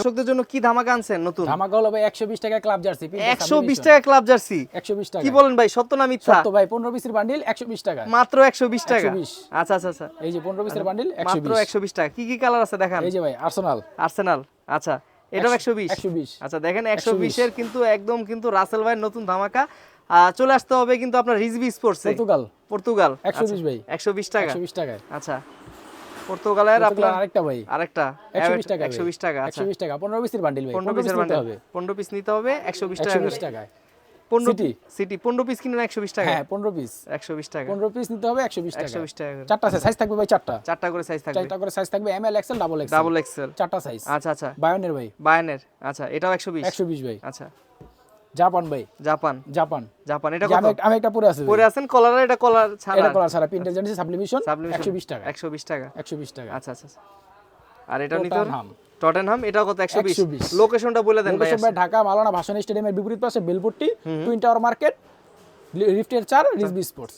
দর্শকদের জন্য কি ধামাকা আনছেন নতুন ধামাকা হলো ভাই একশো বিশ টাকা ক্লাব জার্সি একশো বিশ টাকা ক্লাব জার্সি একশো বিশ টাকা কি বলেন ভাই সত্য না মিথ্যা সত্য ভাই পনেরো পিসের বান্ডিল একশো বিশ টাকা মাত্র একশো বিশ টাকা আচ্ছা আচ্ছা আচ্ছা এই যে পনেরো পিসের বান্ডিল একশো মাত্র বিশ একশো বিশ টাকা কি কি কালার আছে দেখান এই যে ভাই আর্সেনাল আর্সেনাল আচ্ছা এটাও একশো বিশ একশো বিশ আচ্ছা দেখেন একশো 120 বিশের কিন্তু একদম কিন্তু রাসেল ভাইয়ের নতুন ধামাকা আহ, চলে আসতে হবে কিন্তু আপনার রিজবি স্পোর্টস পর্তুগাল পর্তুগাল 120 ভাই। একশো বিশ টাকা একশো বিশ টাকায় আচ্ছা পর্তুগালের আপনার আরেকটা ভাই আরেকটা একশো বিশ টাকা একশো বিশ টাকা আচ্ছা একশো বিশ টাকা পনেরো পিসের বান্ডিল ভাই পনেরো পনেরো পিস পিসের নিতে হবে পনেরো পিস নিতে হবে একশো বিশ একশো টাকা বিশ টাকায় সিটি পনেরো পিস কিনেন একশো বিশ টাকা হ্যাঁ পনেরো পিস একশো বিশ টাকা পনেরো পিস নিতে হবে একশো বিশ টাকা একশো বিশ টাকা করে। চারটা সাইজ থাকবে ভাই চারটা চারটা করে সাইজ থাকবে চারটা করে সাইজ থাকবে M L XL double XL double XL চারটা সাইজ আচ্ছা আচ্ছা বায়নের ভাই বায়ানের আচ্ছা এটাও একশো বিশ একশো বিশ ভাই আচ্ছা জাপান ভাই। জাপান। জাপান। জাপান এটা কত? আমি একটা- পরে আছে পরে আছেন কলার এটা কলার ছাড়া? এটা কলার ছাড়া প্রিন্টের সাবলিমিশন Sublimation। একশো বিশ টাকা। একশো বিশ টাকা। একশো বিশ টাকা। আচ্ছা আচ্ছা আচ্ছা। আর এটা নিতে টটেনহাম। টটেনহাম এটাও কত? একশো বিশ। 120 লোকেশনটা বলে দেন ভাই লোকেশন ভাই ঢাকা মালানা ভাষণ স্টেডিয়ামের বিপরীত পাশে বেলপট্টি টুইন টাওয়ার মার্কেট লিফটের চার রিজবি স্পোর্টস